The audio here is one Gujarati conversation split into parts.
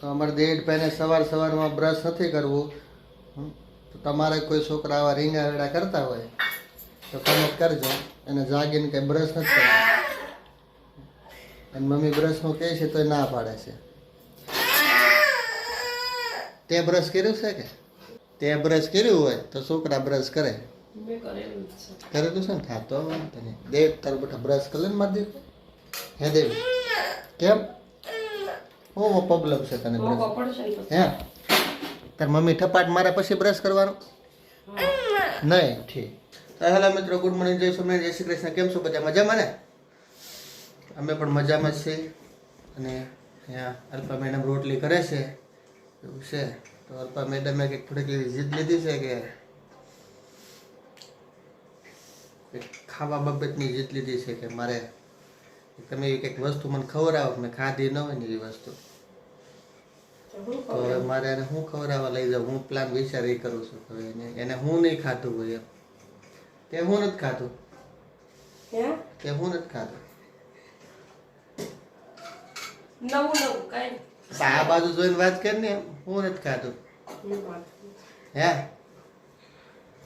તો અમારે દેડભાઈને સવાર સવારમાં બ્રશ નથી કરવું. તો તમારે કોઈ છોકરા આવા રીંગા વેડા કરતા હોય તો કમેન્ટ કરજો. એને જાગીને કંઈ બ્રશ નથી કરવું. અને મમ્મી બ્રશનું કહે છે તો ના પાડે છે. તે બ્રશ કર્યું છે કે? તે બ્રશ કર્યું હોય તો છોકરા બ્રશ કરે. કરેલું છે. ને? હા તો દેવ તારું બેટા બ્રશ કરે ને મારી હે દેવી. કેમ? હું પ્રોબ્લેમ છે તને હે? તાર મમ્મી થપાટ મારે પછી બ્રશ કરવાનો? નહીં ઠીક. તો હેલો મિત્રો ગુડ મોર્નિંગ જય સ્વામિનારાયણ જય શ્રી કૃષ્ણ. કેમ છો બધા? મજામાં ને? અમે પણ મજામાં જ છીએ. અને અહીંયા અલ્પા મેડમ રોટલી કરે છે. એવું છે. તો અલ્પા મેડમે કંઈક થોડીક એવી જીદ લીધી છે કે ખાવા બાબતની જીત લીધી છે કે મારે તમે એવી કંઈક વસ્તુ મને ખવડાવો મેં ખાધી ન હોય ને એવી વસ્તુ. તો હવે મારે એને હું ખવડાવવા લઈ જાઉં? હું પ્લાન વિચારી કરું છું હવે એને એને હું નહીં ખાતું હોય એમ. તે હું નથી ખાતું હે? તે હું નથી ખાતું નવું નવું કાંઈ આ બાજુ જોઈને વાત કર ને હું નથી ખાતું હે?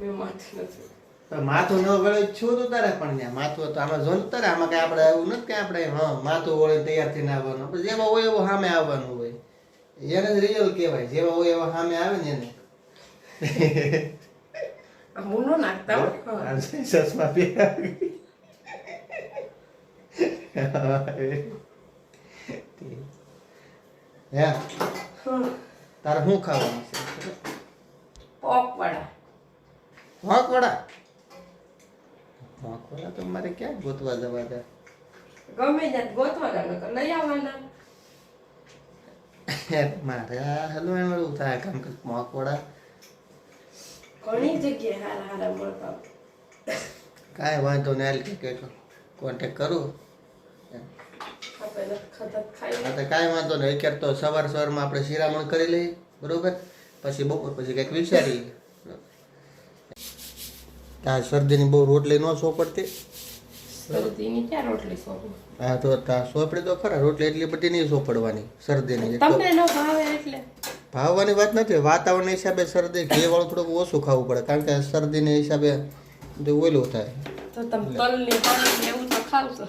મેં માથું નથી. માથું ન વળે છું તો તારે પણ ત્યાં. માથું તો આમાં જોન તારે આમાં કઈ આપણે એવું નથી કે આપણે હા માથું વળે તૈયાર થઈને આવવાનું. પણ જેમાં હોય એવું સામે આવવાનું હોય. એને જ રિયલ કહેવાય. જેવા હોય એવા સામે આવે ને એને. હું ન નાખતા તારે શું ખાવાનું છે? પોક વાળા વાંકવડા વાંકવડા તો મારે ક્યાં ગોતવા જવા દે ગમે ત્યાં ગોતવાના નકર લઈ આવવાના. મારે હલવાણ વાળું થાય કામ કે વાંકવડા ઘણી જગ્યાએ હારા હારા મળતા. કાંઈ વાંધો નહીં હાલ કે કોન્ટેક કરું. તો કાંઈ વાંધો નહીં અત્યારે તો સવાર સવારમાં આપણે શિરામણ કરી લઈએ બરોબર? પછી બપોર પછી કંઈક વિચારીએ. આ શરદીની બહુ રોટલી ન સોપડતી? શરદીની ક્યાં રોટલી સોંપું? હા તો સોપડી તો ખરા રોટલી એટલી બધી નહીં સોપડવાની શરદીની તમને ન ભાવે એટલે? ભાવવાની વાત નથી વાતાવરણ હિસાબે શરદી ઘીવાળું થોડુંક ઓછું ખાવું પડે કારણ કે શરદીને હિસાબે ઓલું થાય. તો તમે તલની પાણી એવું તો ખાવ છો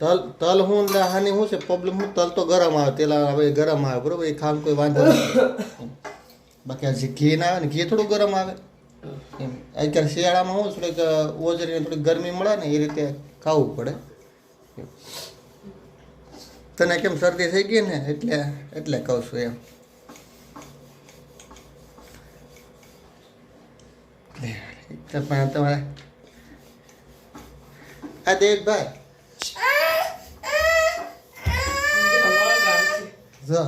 તલ તલ હું હાની શું છે પ્રોબ્લેમ હું તલ તો ગરમ આવે તેલા હવે ગરમ આવે બરોબર એ ખાવાનું કોઈ વાંધો નથી. બાકી આ ઘી ના આવે ને ઘી થોડું ગરમ આવે. અત્યારે શિયાળામાં હું થોડીક ઓજરીને થોડીક ગરમી મળે ને, એ રીતે ખાવું પડે. તને કેમ શરદી થઈ ગઈ ને, એટલે એટલે કહું છું એમ. તમારે આ દેવભાઈ જો,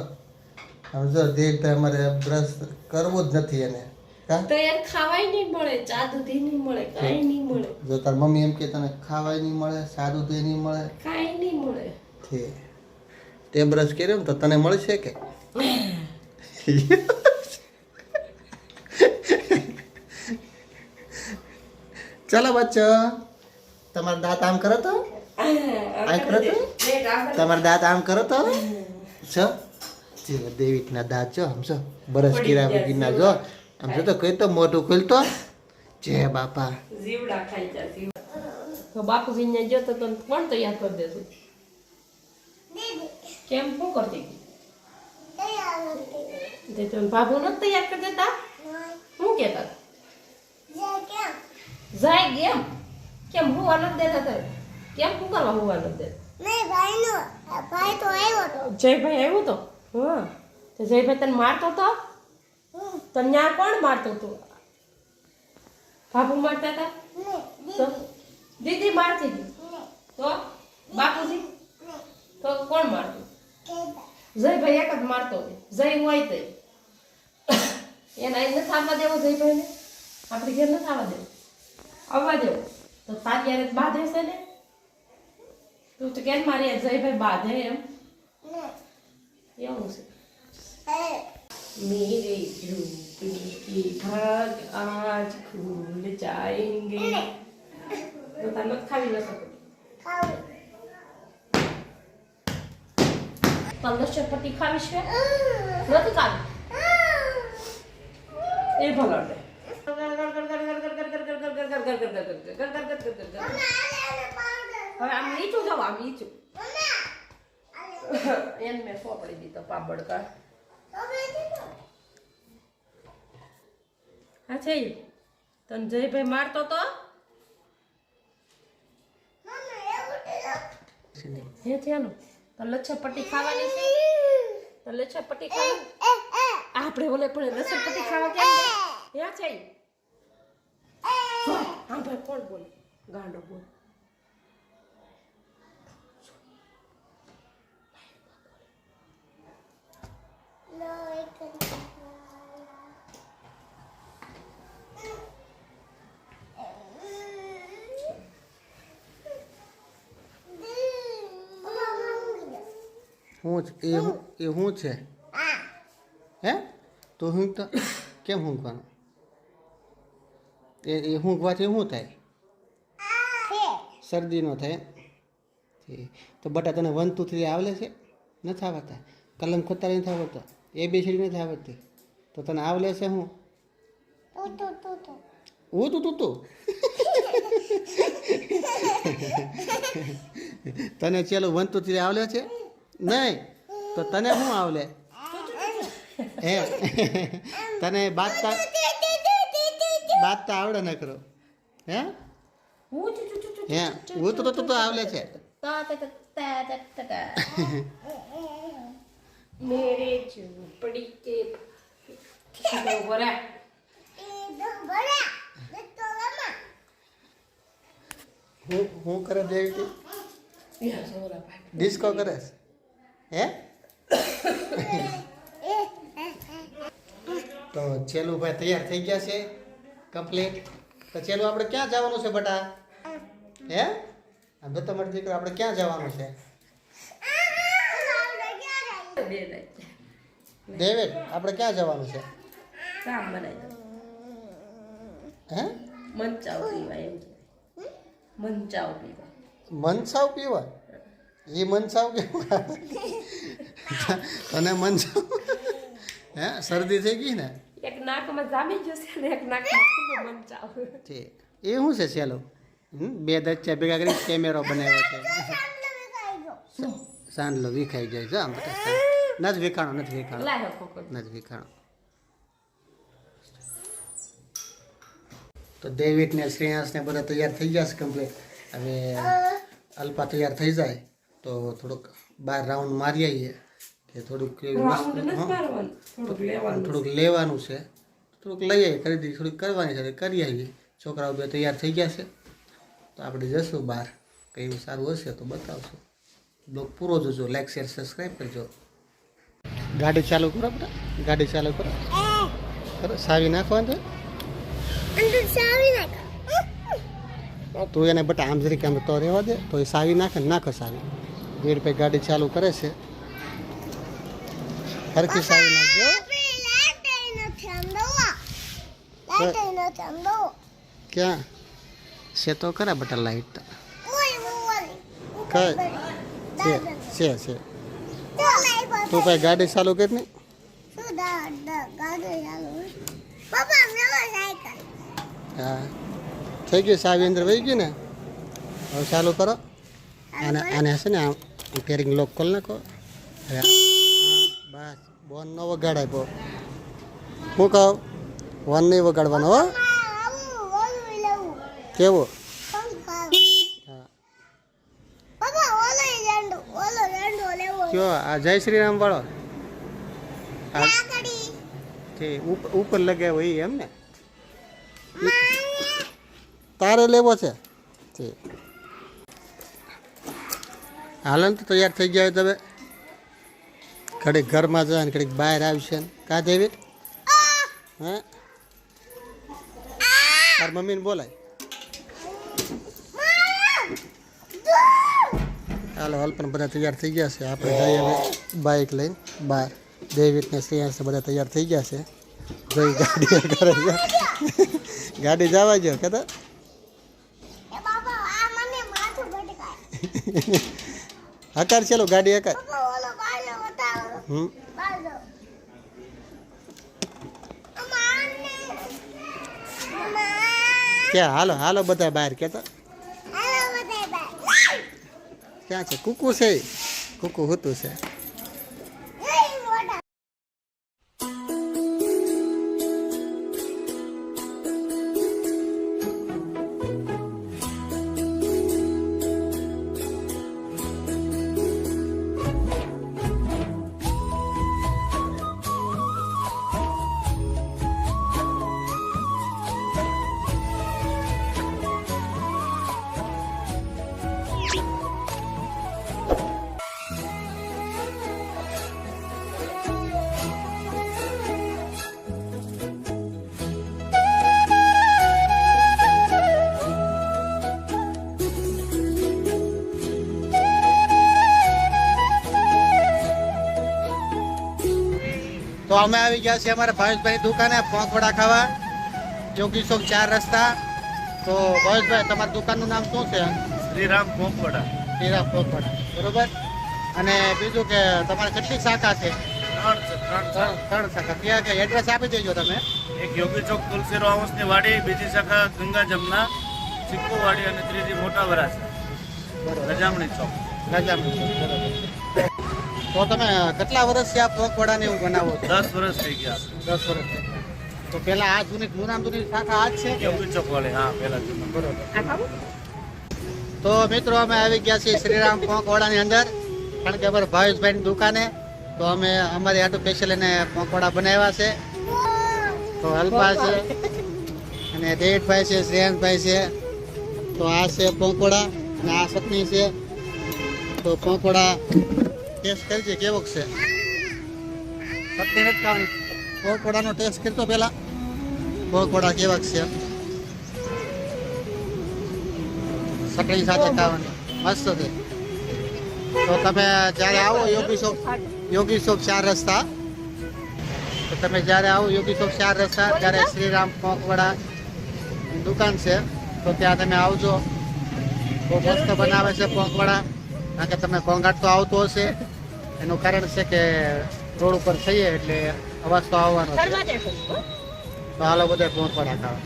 હવે જો દેવભાઈ અમારે બ્રશ કરવું જ નથી એને. તો યાર ખાવાય નહીં મળે ચા દૂધી નહીં મળે કાંઈ નહીં મળે. જો તાર મમ્મી એમ કે તને ખાવાય નહીં મળે સાદું દૂધ નહીં મળે? કાંઈ નહીં મળે. તે તે બ્રશ કર્યો ને તો તને મળશે કે? ચાલો બચ્ચો. તમારા દાંત આમ કરો તો? આ કરો તો? તમારા દાંત આમ કરો તો? છો જે. દેવીકના દાંત છો આમ છો બરસ કિરા વગીના જો. આમ જો તો કઈ તો મોઢું ખુલતો. જય બાપા. જીવડા ખાઈ જા જીવડા. તો બાપુ વિને જો તો તને કોણ તૈયાર કરી દેશે? કેમ? શું કરતી તે તને બાબુ નથી તૈયાર કરી દેતા? શું કહેતા? જાય કેમ? કેમ હું આનંદ દેતા હતા કેમ શું કરવા હું આનંદ દેતા? જયભાઈ આવ્યો તો? હા. તો જયભાઈ તને મારતો તો ત્યાં કોણ મારતો તો? બાપુ મારતા હતા તો દીદી મારતી હતી. તો બાપુજી? તો કોણ મારતું? જયભાઈ એક જ મારતો હતો. જય હોય તે એને નથી આવવા દેવો જયભાઈને? આપણે ઘેર નથી આવવા દેવો. આવવા દેવો. તો તારી યારે બાંધે છે ને? તું તો કેમ મારી જય જયભાઈ બાંધે એમ? એવું છે. मेरे झूठे की भाग आज खुल जाएंगे तो तन मत खावी न सको તાર લચ્છર પટ્ટી ખાવી છે નથી ખાવી એ ભલો રે હવે આમ નીચું જાવ આમ નીચું એને મેં સોપડી દીધો પાપડ કા હા છે તને જયભાઈ મારતો તો? હે થયાનું તો ખાવાની છે? તો પટ્ટી ખાવાની? આપણે ઓલે પણ લચ્છર પટ્ટી ખાવા કેમ? હે કોણ બોલે? ગાંડો બોલ. હું એ હું છે? હે? તો હું તો કેમ ઊંઘવાનું? એ એ ઊંઘવાથી શું થાય? શરદી ન થાય. તો બટા તને વન ટુ થ્રી આવડે છે? નથી આવડતા. કલમ ખોતા નથી આવડતો. એ બેસીડી નથી આવડતી. તો તને આવડે છે હું ઓ તું તું તો તને ચેલો વન ટુ થ્રી આવડે છે? નહીં. તો તને શું આવડે હે. તને બાતતા બાતતા આવડે ન કરો. હે? હું હે હું તો તો તો આવડે છે તા તા તા તા તા તા તા. મેરે ઝૂંપડી કે રહે. હું હું કરે દેવી યા, ડિસ્કો કરે? હે? તો ચેલું ભાઈ તૈયાર થઈ ગયા છે કમ્પ્લીટ તો ચેલું આપણે ક્યાં જવાનું છે બટા? હે? બે તમારી દીકરો આપણે ક્યાં જવાનું છે? બે આપણે ક્યાં જવાનું છે? કામ બનાવી. હે? મંચાવ પીવાય એમ મંચાવ પીવાય મનસાવ પીવા? એ મનસાવ કેવા? તને મનસાવ હે શરદી થઈ ગઈ ને? એક નાકમાં જામી જશે ને એક નાકમાં મંચાવ. તે એ શું છે ચેલો બે દચ્ચા ભેગા કરી કેમેરો બનાવ્યો છે. સાંડલો વિખાઈ જાય છે આમ નથી વિખાણો નથી વિખાણો. નથી વિખાણો. તો ડેવિડ ને શ્રેયાસ ને બધા તૈયાર થઈ ગયા છે કમ્પ્લીટ હવે અલ્પા તૈયાર થઈ જાય તો થોડુંક બાર રાઉન્ડ મારી આવીએ કે થોડુંક થોડુંક લેવાનું છે. થોડુંક લઈ આવીએ ખરીદી થોડીક કરવાની છે કરી આવીએ. છોકરાઓ બે તૈયાર થઈ ગયા છે તો આપણે જશું બહાર કંઈ એવું સારું હશે તો બતાવશું. બ્લોગ પૂરો જોજો લાઈક શેર સબસ્ક્રાઈબ કરજો. ગાડી ચાલુ કરો બધા ગાડી ચાલુ કરો. કરો સાવી નાખવાનું તું એને બટા આમ જરીક આમ તો રહેવા દે તો એ સાવી નાખે નાખે સાવી વેડ પે ગાડી ચાલુ કરે છે. હરખી સાવી નાખજો. ક્યાં? છે તો કરે બટા લાઈટ. કઈ છે છે છે. તું કઈ ગાડી ચાલુ કરી ને હા. થઈ ગયું સાવી અંદર વહી ગયું ને? હવે ચાલુ કરો. આને આને હશે ને આમ ફેરિંગ લોક ખોલ નાખો. બસ. બોન નો વગાડાય બો હું કહું વન નહીં વગાડવાનો હો. કેવો? કયો? આ જય શ્રી રામ વાળો ઉપર લગાવ્યો એમ ને? તારે લેવો છે? હાલન તો તૈયાર થઈ ગયા તમે. ઘડીક ઘરમાં જાય ને ઘડીક બહાર આવશે ને. કા દેવી? હે? તાર મમ્મીને બોલાય. હાલો, હાલ પણ બધા તૈયાર થઈ ગયા છે. આપણે જઈએ હવે બાઇક લઈને બહાર. ડેવિડ ને શ્રેયાંશ બધા તૈયાર થઈ ગયા છે. જઈ ગાડી કરે છે ગાડી જવા જો કે હકાર ચાલો ગાડી હકાર. હમ. ક્યાં? હાલો હાલો બધા બહાર કેતા? ક્યાં છે? કુકુ છે કુકુ હતું છે. તો અમે આવી ગયા છીએ અમારા ભાવેશભાઈ દુકાને પોંખવડા ખાવા જોગી ચોક ચાર રસ્તા. તો ભાવેશભાઈ તમારી દુકાનનું નામ શું છે? શ્રીરામ પોંખવડા શ્રીરામ પોંખવડા બરોબર? અને બીજું કે તમારે કેટલી શાખા છે? ત્રણ ત્રણ ત્રણ ત્રણ શાખા. ત્યાં કે એડ્રેસ આપી દેજો તમે. એક યોગી ચોક તુલસીરામ હાઉસની વાડી બીજી શાખા ગંગા જમના સિક્કુ વાડી અને ત્રીજી મોટા વરાછા રજામણી ચોક. રજામણી ચોક બરોબર. તો તમે કેટલા વર્ષથી આ પોંખવડાને એવું બનાવો છો? દસ વર્ષ થઈ ગયા. દસ વર્ષ તો પેલા આ જૂની જૂના જૂની શાખા આ જ છે કે? યોગી હા પેલા જૂના. બરોબર. તો મિત્રો અમે આવી ગયા છીએ શ્રીરામ પોંકવાડાની અંદર કારણ કે અમારે ભાવેશભાઈની દુકાને. તો અમે અમારી આટો સ્પેશિયલ એને પોંકવાડા બનાવ્યા છે. તો હલપા છે અને દેવભાઈ છે શ્રેયાંશભાઈ છે. તો આ છે પોંકવાડા અને આ ચટણી છે. તો પોંકવાડા ટેસ્ટ કરજે કેવોક છે ચટણી નથી ખાવાની પોંકવાડાનો ટેસ્ટ કરતો પહેલા પોંકવાડા કેવાક છે ચટણી સાથે ખાવાની મસ્ત છે તો તમે જ્યારે આવો યોગી શોપ યોગી શોપ ચાર રસ્તા તો તમે જ્યારે આવો યોગી શોપ ચાર રસ્તા ત્યારે શ્રીરામ પોંકવાડા દુકાન છે તો ત્યાં તમે આવજો બહુ મસ્ત બનાવે છે પોંકવાડા કારણ કે તમે ઘોંઘાટ તો આવતો હશે એનું કારણ છે કે રોડ ઉપર થઈએ એટલે અવાજ તો આવવાનો છે. તો હાલો બધા પોંકવાડા ખાવા